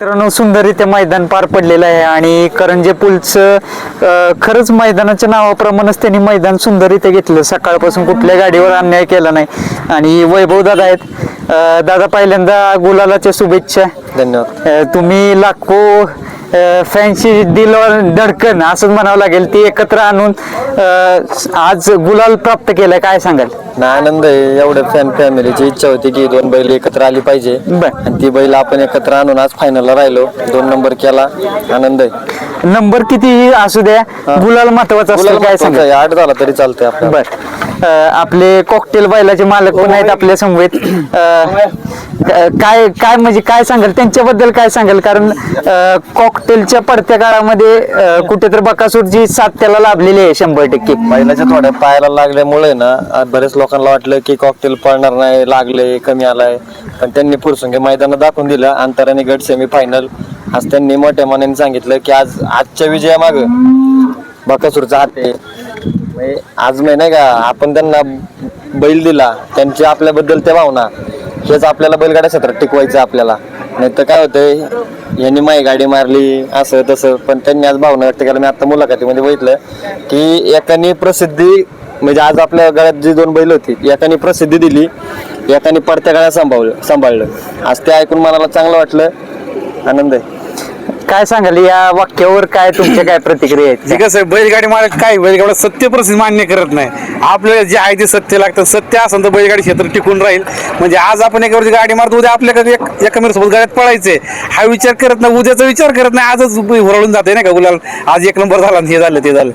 मित्रांनो सुंदर इथे मैदान पार पडलेलं आहे आणि करंजे पुलचं खरंच मैदानाच्या नावाप्रमाणेच त्यांनी मैदान सुंदर इथे घेतलं. सकाळपासून कुठल्या गाडीवर अन्याय केला नाही. आणि वैभव दादा आहेत. दादा पहिल्यांदा गुलालाच्या शुभेच्छा. धन्यवाद. तुम्ही लाखो फॅन्सी दिल धडकन असंच म्हणावं लागेल ती एकत्र आणून आज गुलाल प्राप्त केलाय काय सांगाल? ना आनंद आहे. एवढ्या फॅन फॅमिलीची इच्छा होती की दोन बैल एकत्र आली पाहिजे. बर. आणि ती बैल आपण एकत्र आणून आज फायनलला राहिलो. दोन नंबर केला. आनंद आहे. नंबर कितीही असू द्या गुलाल महत्त्वाचा काय सांगाल? आठ झाला तरी चालतंय आपल्याला. बर. आपले कॉकटेल बैलाचे मालक पण आहेत आपल्या समवेत काय काय म्हणजे काय सांगाल? त्यांच्याबद्दल काय सांगाल? कारण कॉकटेलच्या पडत्या काळामध्ये अं, कुठेतरी बकासूरची साथ त्याला लाभलेली आहे शंभर टक्के. बैलाच्या थोड्या पायाला लागल्यामुळे ना बरेच लोकांना वाटलं की कॉकटेल पळणार नाही लागले कमी आलाय. पण त्यांनी पुरसुंगे मैदानात दाखवून दिलं अंतराने गट सेमी फायनल आज त्यांनी मोठ्या मनाने सांगितलं की आज आजच्या विजयामाग बकासूरचा हात आहे. म्हणजे आज मी नाही का आपण त्यांना बैल दिला त्यांची आपल्याबद्दल त्या भावना हेच आपल्याला बैलगाड्या क्षेत्रात टिकवायचं आपल्याला. नाही तर काय होतंय यांनी माई गाडी मारली असं तसं पण त्यांनी आज भावना व्यक्त केला मी आता मुलाखतीमध्ये बघितलं की एकाने प्रसिद्धी म्हणजे आज आपल्या गळ्यात जी दोन बैल होती एकाने प्रसिद्धी दिली एकाने पडत्या गळ्या सांभाळलं सांभाळलं. आज ते ऐकून मनाला चांगलं वाटलं. आनंद आहे. काय सांगाल या वाक्यावर काय तुमच्या काय प्रतिक्रिया आहेत? ठीक कसं आहे, बैलगाडी मालक काय बैलगाडी सत्य प्रसिद्ध मान्य करत नाही. आपल्याला जे आहे ते सत्य लागतं. सत्य असेल तर बैलगाडी क्षेत्र टिकून राहील. म्हणजे आज आपण एकावरती गाडी मारतो उद्या आपल्याकडे एक एकामेकांसोबत गाड्यात पळायचंय. हा विचार करत नाही उद्याचा विचार करत नाही आजच हुरळून जाते नाही का गुलाल? आज एक नंबर झाला आणि हे झालं ते झालं.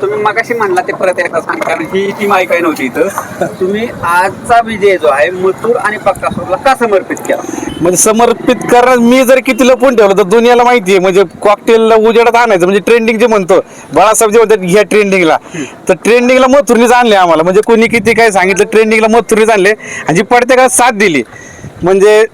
तुम्ही मगाशी म्हणला ते परत एकदा सांग कारण ही टीम ऐकाय नव्हती इथं. तुम्ही आजचा विजय जो आहे मथुर आणि बक्कासूरला का समर्पित केला? म्हणजे समर्पित करणं मी जर किती लपून ठेवलं तर दुनियाला माहिती आहे. म्हणजे कॉकटेलला उजेडात आणायचं म्हणजे ट्रेंडिंग जे म्हणतो बाळासाहेब जे म्हणतात घ्या ट्रेंडिंगला तर ट्रेंडिंगला मथुरनीच आणले आम्हाला. म्हणजे कोणी किती काय सांगितलं ट्रेंडिंगला मथुरनीच आणले आणि जी पडत्या काळात साथ दिली म्हणजे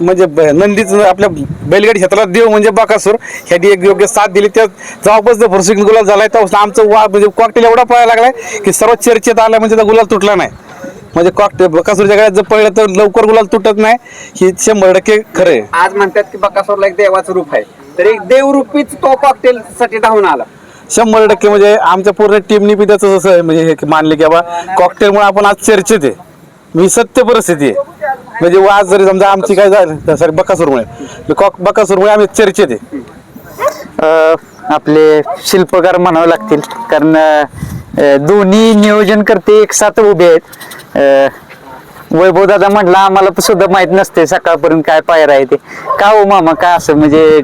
म्हणजे ब- नंदीच आपल्या बैलगाडी क्षेत्राला देव म्हणजे बकासूर. ह्याची एक योग्य साथ दिली. त्या जेव्हापासून फुरसिंग गुलाल झालाय तेव्हा आमचं वा म्हणजे कॉकटेल एवढा पळायला लागलाय की सर्व चर्चेत आला म्हणजे त्या गुलाल तुटला नाही. म्हणजे कॉकटेल बकासूरच्या गाड्यात जर पळलं तर लवकर गुलाल तुटत नाही. ही शंभर टक्के खरं आहे. आज म्हणतात की बक्कासूरला एक देवाचं रूप आहे. तर एक देवरूपीच तो कॉकटेल साठी धावून आला. शंभर टक्के म्हणजे आमच्या पूर्ण टीमनी बी त्याचं आहे म्हणजे हे मानले की बाबा कॉकटेलमुळे आपण आज चर्चेत आहे. मी सत्य परिस्थिती आहे. म्हणजे वाज जरी समजा आमची काय झालं सॉरी बकासूरमुळे. म्हणजे बकासूरमुळे आम्ही चर्चेत आहे. अ, आपले शिल्पकार म्हणावे लागतील कारण अ, दोन्ही नियोजन करते एक साथ उभे आहेत. अ, वैभव दादा म्हटलं आम्हाला सुद्धा माहीत नसते सकाळपर्यंत काय पायरा आहे ते. का हो मामा का असं? म्हणजे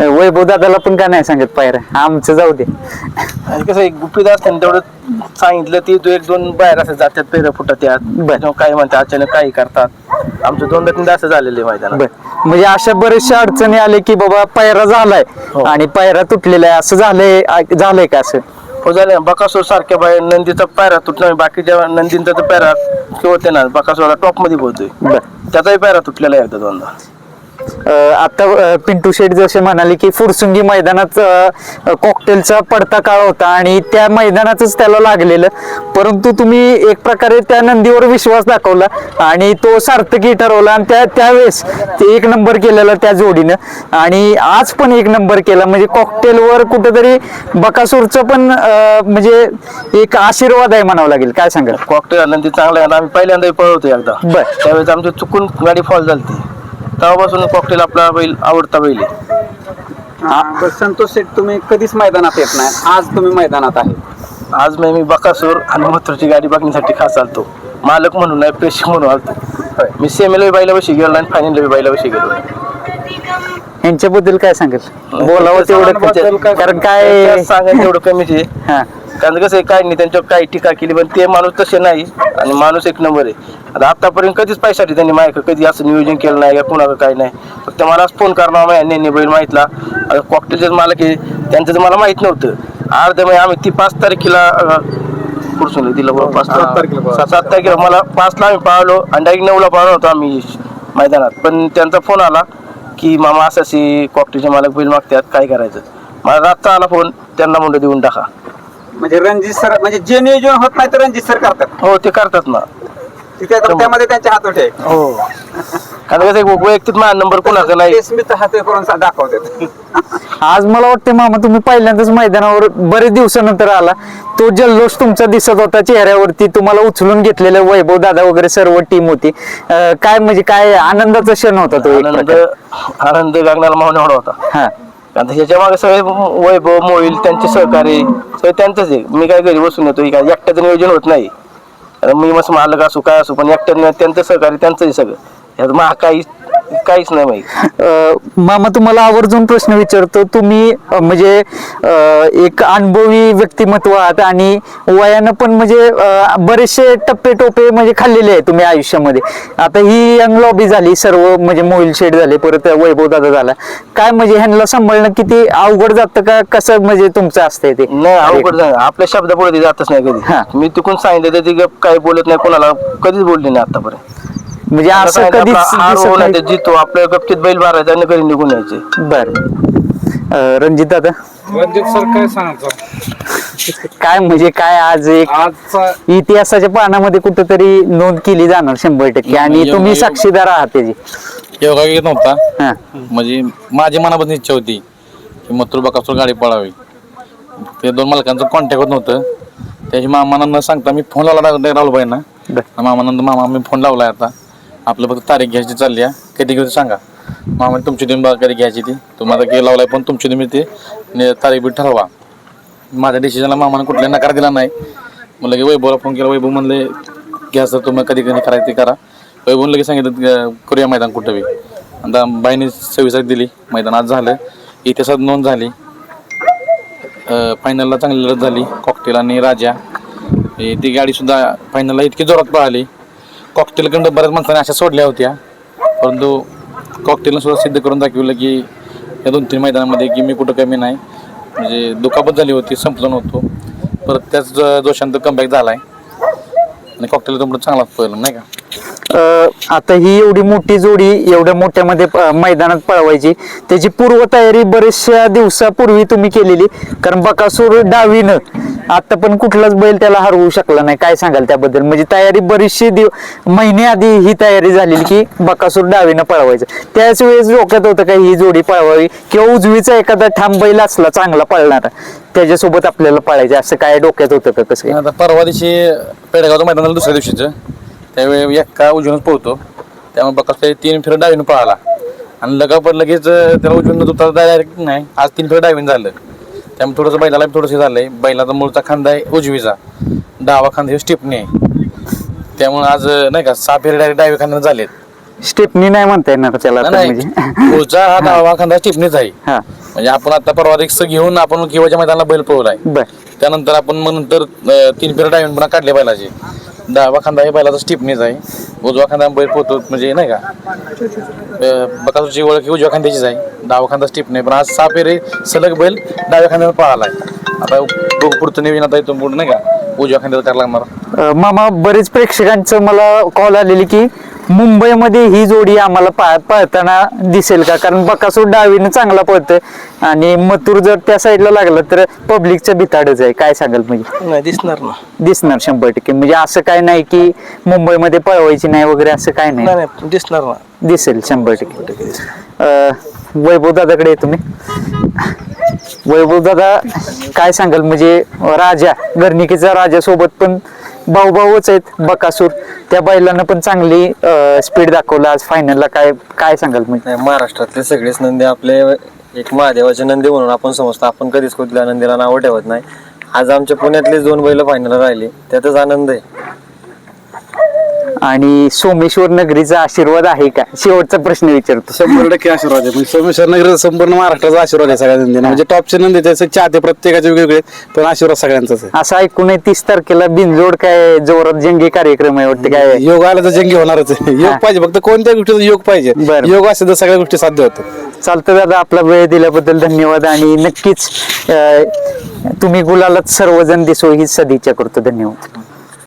वैभव दादाला पण का नाही सांगत पायरा आमचं जाऊ दे. आणि कसं एक गुपित असतं तेवढं सांगितलं ती तो एक दोन बाहेर असं जातात पेर फुटत यात बर. काही म्हणतात अचानक काही करतात. आमचं दोनदा तीनदा असं झालेलं आहे मैदानात. बर. म्हणजे अशा बऱ्याचशा अडचणी आले की बाबा पायरा झालाय हो. आणि पायरा तुटलेला आहे. असं झालंय आ- झालंय का असं? हो झालं. बकासूर सारख्या बाहेर नंदीचा पायरा तुटला. बाकीच्या नंदींचा तर पायरा किंवा ते ना बकासूरला टॉपमध्ये पोहतोय बर. त्याचाही पायरा तुटलेला आहे एकदा दोनदा. आता पिंटू शेठ जसे म्हणाले की फुरसुंगी मैदानात कॉकटेलचा पडता काळ होता आणि त्या मैदानातच त्याला लागलेलं. परंतु तुम्ही एक प्रकारे त्या नंदीवर विश्वास दाखवला आणि तो सार्थकी ठरवला आणि त्या त्यावेळेस ते एक नंबर केलेला त्या जोडीनं. आणि आज पण एक नंबर केला. म्हणजे कॉकटेलवर कुठेतरी बकासूरचं पण म्हणजे एक आशीर्वाद आहे म्हणावं लागेल. काय सांगाल? कॉकटेल नंदी चांगला आहे आम्ही पहिल्यांदाही पळवतो एकदा. बर. त्यावेळेस आमची चुकून गाडी फॉल झाली तेव्हापासून कॉकटेल आपला बैल आवडता बैल आहे. बरं, संतोष शेठ तुम्ही कधीच मैदानात येत नाही. आज तुम्ही मैदानात आहे. आज मी मी बकासूर आणि मथुरची गाडी बघण्यासाठी खास आलतो. मालक म्हणून नाही प्रेक्षक म्हणून आलतो. मी सेमीला बैला बशी गेलो आणि फायनल बैला बशी गेलो. यांच्याबद्दल काय सांगाल? बोलावं तेवढं कारण काय सांगायचं तेवढं कमीच आहे. हा. कारण कसं आहे काय नाही त्यांच्यावर काही टीका केली पण ते माणूस तसे नाही. आणि माणूस एक नंबर आहे. आता आतापर्यंत कधीच पैशासाठी त्यांनी माहिती कधी असं नियोजन केलं नाही का कुणाला काही नाही. फक्त मला फोन करणार माझ्या यांनी बैल माहितला. आता कॉकटेलचेच मालक आहे त्यांचं तर मला माहीत नव्हतं. अर्ध म्हणजे आम्ही ती पाच तारखेला पुरसून दिलं बरोबर पाच तारखेला सात तारखेला मला पाचला आम्ही पाळलो आणि डायरेक्ट नऊला पाळलो होतो आम्ही मैदानात. पण त्यांचा फोन आला की मामा असं अशी कॉकटेलचे मालक बैल मागतात काय करायचं? मला रातचा आला फोन त्यांना म्हणलं देऊन टाका. म्हणजे रणजित सर म्हणजे जे नियोजन होत नाही तर रणजित सर करतात. हो ते करतात ना. तिथे त्यामध्ये त्यांचे हातोटे. हो. कारण कसं आहे, वैयक्तिक माझा नंबर कोणाचा नाही. ते स्मित हाते करून सा- दाखवतात. आज मला वाटते मामा तुम्ही पहिल्यांदाच मैदानावर बरेच दिवसानंतर आला. तो जल्लोष तुमचा दिसत होता चेहऱ्यावरती. तुम्हाला उचलून घेतलेलं वैभव दादा वगैरे सर्व टीम होती. अं, काय म्हणजे काय आनंदाचा क्षण होता तो एक आनंद प्रकारे. आनंद गगनाला मावून एवढा होता. हा. कारण ह्याच्या मागे सगळे वैभव मोईल त्यांचे सहकारी सगळे त्यांचंच आहे. मी काय घरी बसून येतो काय एकट्याचं नियोजन होत नाही. मी मस्त मालक असू काय असू पण एकट्याने त्यांचं सहकारी त्यांचंही सगळं. ह्यात महा काही काहीच नाही माहिती अं, मामा तुम्हाला आवर्जून प्रश्न विचारतो. तुम्ही अं, म्हणजे अं, एक अनुभवी व्यक्तिमत्व आहात आणि वयानं पण म्हणजे अं, बरेचसे टप्पे टोपे म्हणजे खाल्लेले आहे तुम्ही आयुष्यामध्ये. आता ही यंग लॉबी झाली सर्व म्हणजे मोईल शेड झाले परत वैभव दादा झाला. काय म्हणजे ह्यांना सांभाळणं किती अवघड जातं का? कसं म्हणजे तुमचं असतंय ते? नाही अवघड नाही आपल्या शब्दापुढे ती जातच नाही हा. कधी मी तिकून सांगितलं तर ती गप काही बोलत नाही कोणाला कधीच बोलली नाही आतापर्यंत. म्हणजे असं कधीच दिसत नाही. जितो आपल्या गपचित बैल मारायचा आणि घरी निघून यायचे? बर. रणजित दादा? रणजित सर काय सांगायचं काय म्हणजे काय आज एक आजचा इतिहासाच्या पानामध्ये कुठेतरी नोंद केली जाणार शंभर टक्के. आणि तुम्ही साक्षीदार आहात त्याची. योगा येत नव्हता. हा. म्हणजे माझी मनापासून इच्छा होती की मथुर बकासूर गाडी पळावी. ते दोन मालकांचं कॉन्टॅक्ट होत नव्हतं. त्याची मामांना न सांगता मी फोन लावला राहुल भाई ना बर. मामानंद मामा मी फोन लावलाय आता. आपलं फक्त तारीख घ्यायची चालली आहे. कधी घेऊ सांगा. मामा तुमची तुम्ही बघा कधी घ्यायची ती. तुम्हाला गेला लावलाय पण तुमची तुम्ही ते तारीख बी ठरवा. माझ्या डिसिजनला मामाने कुठल्या नकार दिला नाही. म्हणलं की वैभवला फोन केला. वैभव म्हणले घ्या सर तुम्ही कधी कधी करायचं ते करा. वैभव लगेच सांगितलं करूया मैदान कुठं बी. आता बाईने सव्वीस तारीख दिली. मैदान आज झालं. इतिहासात नोंद झाली. फायनलला चांगली लढत झाली. कॉकटेल आणि राजा. ती गाडीसुद्धा फायनलला इतकी जोरात पळाली. कॉकटेलकडं बऱ्याच माणसाने अशा सोडल्या होत्या. परंतु कॉकटेलनं सुद्धा सिद्ध करून दाखवलं की या दोन तीन मैदानामध्ये की मी कुठं कमी नाही. म्हणजे दुखापत झाली होती संपलं नव्हतो. परत त्याच जोशांत कमबॅक झाला आहे आणि कॉकटेल तो चांगलाच पळलं नाही का? आता ही एवढी मोठी जोडी एवढ्या मोठ्यामध्ये मैदानात पळवायची. त्याची पूर्वतयारी बरेचशा दिवसापूर्वी तुम्ही केलेली. कारण बकासूर डावीनं आता पण कुठलाच बैल त्याला हरवू शकला नाही. काय सांगाल त्याबद्दल? म्हणजे तयारी बरीचशी दिव महिने आधी ही तयारी झालेली की बकासूर डावीनं पळवायचं. त्याच वेळेस डोक्यात होतं का ही जोडी पळवावी किंवा उजवीचा एखादा ठाम बैल असला चांगला पळणारा त्याच्यासोबत आपल्याला पळायचं असं काय डोक्यात होतं का कसं? परवा दिवशी पेडगावचं मैदानाला दुसऱ्या दिवशीचं. त्यावेळी एक्का उजवूनच पोहतो. त्यामुळे बकास ते तीन फेर डावीनं पळाला. आणि लगापर लगेच त्याला उजवून होता डायरेक्ट नाही. आज तीन फेर डावीन झालं. त्यामुळे थोडंसं बैलाला थोडंसं झालंय. बैलाचा मूळचा खांदा आहे उजवीचा. डावा खांदा हे स्टिपने आहे. त्यामुळे आज नाही का सहा फेर डायरेक्ट डावे खांद्याने झालेत. स्टेपनी नाही म्हणता येणार त्याला नाही म्हणजे. पुढचा हा डावा खांदा स्टिपनेच आहे. हा. म्हणजे आपण आता परवा रिक्स घेऊन आपण किंवाच्या मैदानाला बैल पळवलाय. बर. त्यानंतर आपण मग नंतर अं, तीन फेर डायमंड पुन्हा काढले बैलाचे. डावा खांदा हे बैलाचा स्टिपनीच आहे. उजवा खांदा बैल पोहतो म्हणजे नाही का? अं, बकासूरची ओळख ही उजव्या खांद्याचीच आहे. डावा खांदा स्टिप पण आज सहा फेरे सलग बैल डाव्या खांद्यावर पळालाय आता पुढचं नवीन आता इथून पुढे नाही का? उजव्या खांद्यावर करायला लागणार. मामा बरेच प्रेक्षकांचं मला कॉल आलेली की मुंबईमध्ये ही जोडी आम्हाला पा पळताना दिसेल का? कारण बकासूर डावीनं चांगला पळतोय आणि मथुर जर त्या साईडला लागला तर पब्लिकचं भिताडच आहे. काय सांगाल म्हणजे? नाही दिसणार ना. दिसणार शंभर टक्के. म्हणजे असं काय नाही की मुंबईमध्ये पळवायची नाही वगैरे असं काय नाही. नाही नाही दिसणार ना. दिसेल शंभर टक्के. अ, वैभव दादाकडे आहे तुम्ही? वैभव दादा काय सांगाल? म्हणजे राजा गर्निकीचा राजा सोबत पण भाऊ भाऊच आहेत बकासूर. त्या बैलांना पण चांगली स्पीड दाखवलं आज फायनलला काय काय सांगाल मी नाही महाराष्ट्रातले सगळेच नंदी आपले एक महादेवाचे नंदी म्हणून आपण समजतो. आपण कधीच कुठल्या नंदीला नाव ठेवत नाही. आज आमच्या पुण्यातलेच दोन बैल फायनल राहिले. त्यातच आनंद आहे. आणि सोमेश्वर नगरीचा आशीर्वाद आहे का? शेवटचा प्रश्न विचारतो. शंभर टक्के आशीर्वाद आहे. म्हणजे सोमेश्वर नगर संपूर्ण महाराष्ट्राचा आशीर्वाद आहे सगळ्या नंदीना म्हणजे टॉपचे नंदी त्याचे चाहते प्रत्येकाचे वेगवेगळे पण आशीर्वाद सगळ्यांचाच आहे. असं ऐकून आहे तीस तारखेला बिनजोड काय जोरात जंगी कार्यक्रम आहे वाटतं काय? योग आला तर जंगी होणारच आहे. योग पाहिजे. फक्त कोणत्या गोष्टीचा योग पाहिजे. बरं. योग असेल तर सगळ्या गोष्टी साध्य होतात. चालतं दादा आपला वेळ दिल्याबद्दल धन्यवाद आणि नक्कीच अं, तुम्ही गुलालात सर्वजण दिसो ही सदिच्छा करतो. धन्यवाद.